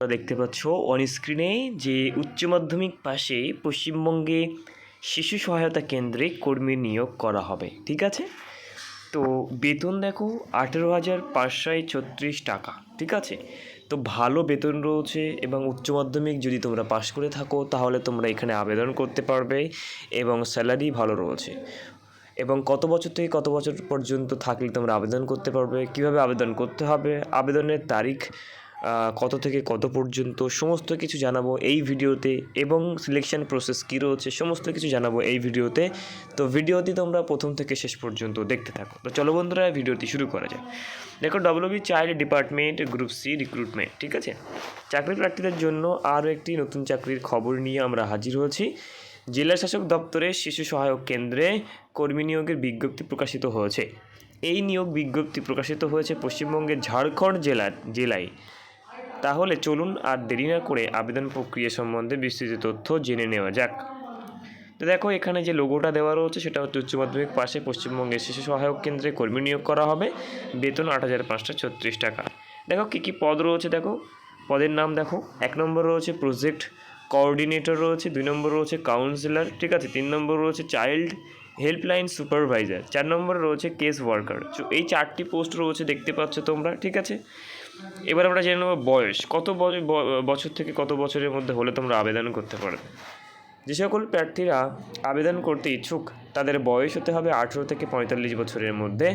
তোমরা দেখতে পাচ্ছ অন স্ক্রিনে যে উচ্চ মাধ্যমিক পাশে পশ্চিমবঙ্গে শিশু সহায়তা কেন্দ্রে কর্মী নিয়োগ করা হবে, ঠিক আছে? তো বেতন দেখো আঠেরো হাজার পাঁচশো ছত্রিশ টাকা, ঠিক আছে? তো ভালো বেতন রয়েছে এবং উচ্চ মাধ্যমিক যদি তোমরা পাশ করে থাকো তাহলে তোমরা এখানে আবেদন করতে পারবে এবং স্যালারি ভালো রয়েছে। এবং কত বছর থেকে কত বছর পর্যন্ত থাকলে তোমরা আবেদন করতে পারবে, কীভাবে আবেদন করতে হবে, আবেদনের তারিখ কত থেকে কত পর্যন্ত সমস্ত কিছু জানাব এই ভিডিওতে এবং সিলেকশন প্রসেস কী রয়েছে সমস্ত কিছু জানাব এই ভিডিওতে। তো ভিডিওটি তোমরা প্রথম থেকে শেষ পর্যন্ত দেখতে থাকো। তো চলো বন্ধুরা, ভিডিওটি শুরু করা যাক। দেখো WB child department group C recruitment ঠিক আছে? চাকরি প্রার্থীদের জন্য আরও একটি নতুন চাকরির খবর নিয়ে আমরা হাজির হয়েছি। জেলা শাসক দপ্তরের শিশু সহায়ক কেন্দ্রে কর্মী নিয়োগের বিজ্ঞপ্তি প্রকাশিত হয়েছে। এই নিয়োগ বিজ্ঞপ্তি প্রকাশিত হয়েছে পশ্চিমবঙ্গের ঝাড়খণ্ড জেলার জেলায়। তাহলে চলুন আর দেরি না করে আবেদন প্রক্রিয়া সম্বন্ধে বিস্তৃত তথ্য জেনে নেওয়া যাক। তো দেখো, এখানে যে লোগোটা দেওয়া রয়েছে, সেটা হচ্ছে উচ্চ মাধ্যমিক পাশে পশ্চিমবঙ্গের শিশু সহায়ক কেন্দ্রে কর্মী নিয়োগ করা হবে। বেতন আট হাজার পাঁচশো ছত্রিশ টাকা। দেখো, কী কী পদ রয়েছে দেখো? পদের নাম দেখো। এক নম্বর রয়েছে প্রজেক্ট কোঅর্ডিনেটর রয়েছে, দুই নম্বর রয়েছে কাউন্সিলর ঠিক আছে? তিন নম্বর রয়েছে চাইল্ড হেল্পলাইন সুপারভাইজার চার নম্বরে রয়েছে কেস ওয়ার্কার এই চারটি পোস্ট রয়েছে, দেখতে পাচ্ছ তোমরা, ঠিক আছে? এবার আমরা জেনে নেব বয়স। কত বছর থেকে কত বছরের মধ্যে হলে তোমরা আবেদন করতে পারবে যে সকল প্রার্থীরা আবেদন করতে ইচ্ছুক, তাদের বয়স হতে হবে আঠেরো থেকে পঁয়তাল্লিশ বছরের মধ্যে।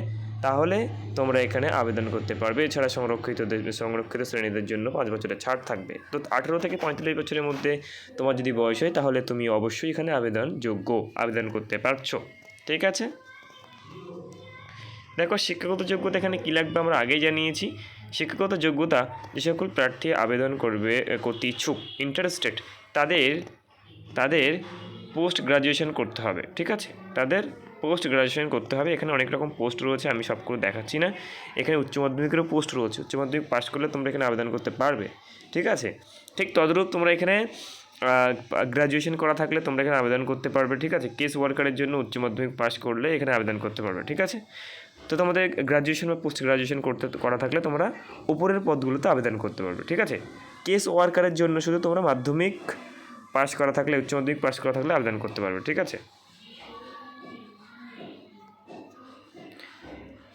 তাহলে তোমরা এখানে আবেদন করতে পারবে। এছাড়া সংরক্ষিত সংরক্ষিত শ্রেণীদের জন্য পাঁচ বছরের ছাড় থাকবে। তো আঠেরো থেকে পঁয়তাল্লিশ বছরের মধ্যে তোমার যদি বয়স হয়, তাহলে তুমি অবশ্যই এখানে আবেদন যোগ্য আবেদন করতে পারছ। ঠিক আছে? দেখো, শিক্ষাগত যোগ্যতা এখানে কী লাগবে আমরা আগেই জানিয়েছি। শিক্ষাগত যোগ্যতা যে সকল প্রার্থী আবেদন করবে করতে ইচ্ছুক ইন্টারেস্টেড তাদের তাদের পোস্ট গ্রাজুয়েশন করতে হবে, ঠিক আছে? তাদের পোস্ট গ্রাজুয়েশন করতে হবে। এখানে অনেক রকম পোস্ট রয়েছে, আমি সবগুলো দেখাচ্ছি না। এখানে উচ্চ মাধ্যমিকেরও পোস্ট রয়েছে। উচ্চ মাধ্যমিক পাস করলে তোমরা এখানে আবেদন করতে পারবে, ঠিক আছে? ঠিক তদরূপ তোমরা এখানে গ্রাজুয়েশন করা থাকলে তোমরা এখানে আবেদন করতে পারবে, ঠিক আছে? কেস ওয়ার্কারের জন্য উচ্চ মাধ্যমিক পাস করলে এখানে আবেদন করতে পারবে, ঠিক আছে? তো তোমাদের গ্রাজুয়েশন বা পোস্ট গ্রাজুয়েশন করতে, করা থাকলে তোমরা উপরের পদগুলোতে আবেদন করতে পারবে, ঠিক আছে? কেস ওয়ার্কারের জন্য শুধু তোমরা মাধ্যমিক পাশ করা থাকলে, উচ্চ মাধ্যমিক পাস করা থাকলে আবেদন করতে পারবে, ঠিক আছে?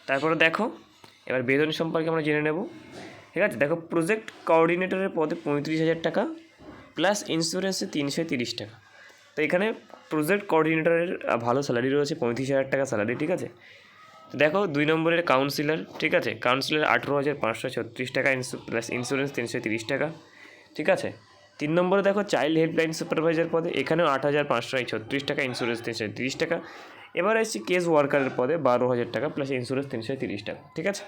তারপরে দেখো, এবার বেতন সম্পর্কে আমরা জেনে নেব, ঠিক আছে? দেখো প্রজেক্ট কোঅর্ডিনেটরের পদে পঁয়ত্রিশ হাজার টাকা প্লাস ইন্স্যুরেন্সে তিনশো তিরিশ টাকা। তো এখানে প্রজেক্ট কোঅর্ডিনেটরের ভালো স্যালারি রয়েছে, পঁয়ত্রিশ হাজার টাকা স্যালারি ঠিক আছে? দেখো দুই নম্বরের কাউন্সিলর ঠিক আছে? কাউন্সিলর আঠেরো হাজার পাঁচশো ছত্রিশ টাকা প্লাস ইন্স্যুরেন্স তিনশো তিরিশ টাকা, ঠিক আছে? তিন নম্বরে দেখো চাইল্ড হেল্পলাইন সুপারভাইজার পদে, এখানেও আট হাজার পাঁচশো ছত্রিশ টাকা ইন্স্যুরেন্স তিনশো তিরিশ টাকা। এবার এসেছি কেস ওয়ার্কারের পদে, বারো হাজার টাকা প্লাস ইন্স্যুরেন্স তিনশো তিরিশ টাকা, ঠিক আছে?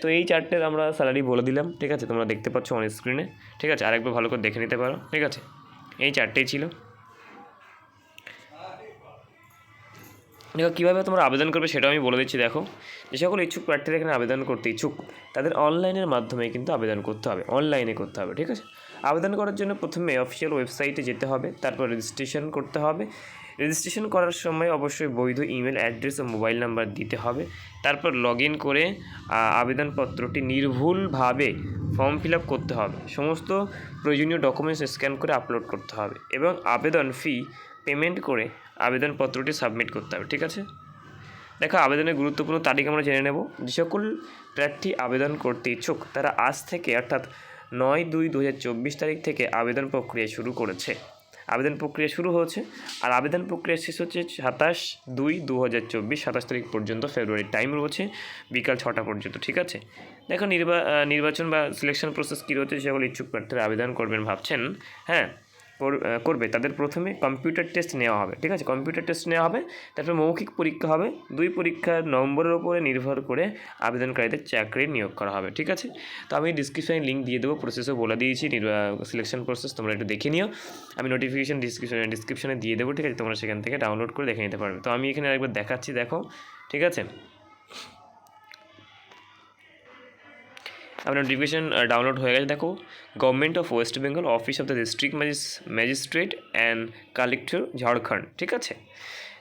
তো এই চারটের আমরা স্যালারি বলে দিলাম, ঠিক আছে? তোমরা দেখতে পাচ্ছ অন স্ক্রিনে ঠিক আছে? আরেকবার ভালো করে দেখে নিতে পারো, ঠিক আছে? এই চারটেই ছিল। দেখো, কীভাবে তোমরা আবেদন করবে সেটাও আমি বলে দিচ্ছি, দেখো। যে সকল ইচ্ছুক প্রার্থীরা এখানে আবেদন করতে ইচ্ছুক, তাদের অনলাইনের মাধ্যমে কিন্তু আবেদন করতে হবে, অনলাইনে করতে হবে, ঠিক আছে? আবেদন করার জন্য প্রথমে অফিসিয়াল ওয়েবসাইটে যেতে হবে, তারপর রেজিস্ট্রেশন করতে হবে। রেজিস্ট্রেশন করার সময় অবশ্যই বৈধ ইমেল অ্যাড্রেস ও মোবাইল নাম্বার দিতে হবে। তারপর লগ ইন করে আবেদনপত্রটি নির্ভুলভাবে ফর্ম ফিল আপ করতে হবে। সমস্ত প্রয়োজনীয় ডকুমেন্টস স্ক্যান করে আপলোড করতে হবে এবং আবেদন ফি পেমেন্ট করে আবেদনপত্রটি সাবমিট করতে হবে, ঠিক আছে? দেখো, আবেদনের গুরুত্বপূর্ণ তারিখ আমরা জেনে নেব। যে সকল প্রার্থী আবেদন করতে ইচ্ছুক, তারা আজ থেকে, অর্থাৎ নয় দুই দু তারিখ থেকে আবেদন প্রক্রিয়া শুরু করেছে। আবেদন প্রক্রিয়া শুরু হয়েছে, আর আবেদন প্রক্রিয়া শেষ হচ্ছে সাতাশ দুই দু হাজার চব্বিশ, সাতাশ তারিখ পর্যন্ত ফেব্রুয়ারি টাইম রয়েছে, বিকাল ছটা পর্যন্ত, ঠিক আছে? দেখো নির্বাচন বা সিলেকশন প্রসেস কী রয়েছে, যে সকল ইচ্ছুক প্রার্থীরা আবেদন করবেন ভাবছেন হ্যাঁ? করবে, তাদের প্রথমে কম্পিউটার টেস্ট নেওয়া হবে, ঠিক আছে? কম্পিউটার টেস্ট নেওয়া হবে, তারপর মৌখিক পরীক্ষা হবে, দুই পরীক্ষার নম্বরের উপরে নির্ভর করে আবেদনকারীদের চাকরি নিয়োগ করা হবে, ঠিক আছে? তো আমি ডিসক্রিপশানে লিঙ্ক দিয়ে দেবো প্রসেসও বলে দিয়েছি সিলেকশন প্রসেস তোমরা একটু দেখে নিও। আমি নোটিফিকেশান ডিসক্রিপশনে ডিসক্রিপশনে দিয়ে দেবো, ঠিক আছে? তোমরা সেখান থেকে ডাউনলোড করে দেখে নিতে পারবে। তো আমি এখানে আরেকবার দেখাচ্ছি, দেখো, ঠিক আছে? আপনার নোটিফিকেশন ডাউনলোড হয়ে গেছে দেখো government of West Bengal office of the district magistrate and collector Jharkhand ঠিক আছে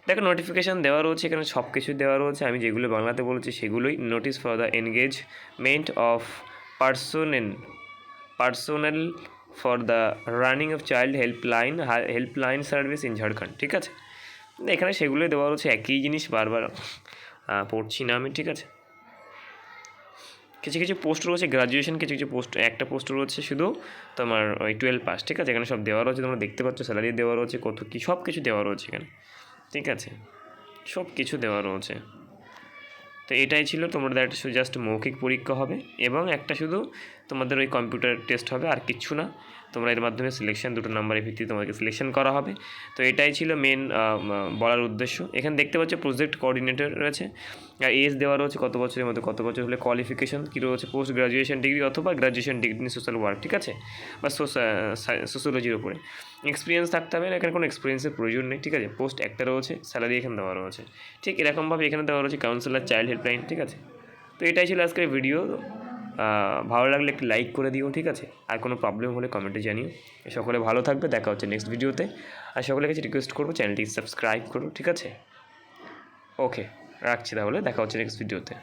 দেখো নোটিফিকেশান দেওয়া রয়েছে এখানে সব কিছু দেওয়া রয়েছে আমি যেগুলো বাংলাতে বলেছি সেগুলোই notice for the engagement of personnel personal for the running of child helpline helpline service in Jharkhand ঠিক আছে? এখানে সেগুলোই দেওয়া রয়েছে, একই জিনিস বারবার পড়ছি না আমি। ঠিক আছে? কিছু কিছু পোস্ট রয়েছে গ্রাজুয়েশন কিছু কিছু পোস্ট একটা পোস্ট রয়েছে শুধু তোমার ওই টুয়েলভ পাস ঠিক আছে? এখানে সব দেওয়া রয়েছে, তোমরা দেখতে পাচ্ছ স্যালারি দেওয়া রয়েছে, কত কী সব কিছু দেওয়া রয়েছে এখানে, ঠিক আছে? সব কিছু দেওয়া রয়েছে। তো এটাই ছিল তোমাদের একটা জাস্ট মৌখিক পরীক্ষা হবে এবং একটা শুধু তোমাদের ওই কম্পিউটার টেস্ট হবে, আর কিচ্ছু না। তোমরা এর মাধ্যমে সিলেকশন দুটো নাম্বারের ভিত্তিতে তোমাকে সিলেকশন করা হবে। তো এটাই ছিল মেন বলার উদ্দেশ্য। এখানে দেখতে পাচ্ছ প্রজেক্ট কোঅর্ডিনেটর রয়েছে। আর এজ দেওয়া রয়েছে কত বছরের মধ্যে, কত বছর হলে কোয়ালিফিকেশন কী রয়েছে পোস্ট গ্রাজুয়েশন ডিগ্রি অথবা গ্রাজুয়েশন ডিগ্রি সোশ্যাল ওয়ার্ক ঠিক আছে? বা সোশ্যোলজির উপরে। এক্সপিরিয়েন্স থাকতে হবে না, এখানে কোনো এক্সপিরিয়েন্সের প্রয়োজন নেই, ঠিক আছে? পোস্ট একটা রয়েছে স্যালারি এখানে দেওয়া রয়েছে। ঠিক এরকমভাবে এখানে দেওয়া রয়েছে কাউন্সিলর চাইল্ড হেল্পলাইন ঠিক আছে? তো এটাই ছিল আজকের ভিডিও ভালো লাগলে একটু লাইক করে দিও, ঠিক আছে? আর কোনো প্রবলেম হলে কমেন্টে জানিও। সকলে ভালো থাকবে, দেখা হচ্ছে নেক্সট ভিডিওতে আর সকলের কাছে রিকোয়েস্ট করব চ্যানেলটি সাবস্ক্রাইব করো, ঠিক আছে? ওকে রাখছি তাহলে, দেখা হচ্ছে নেক্সট ভিডিওতে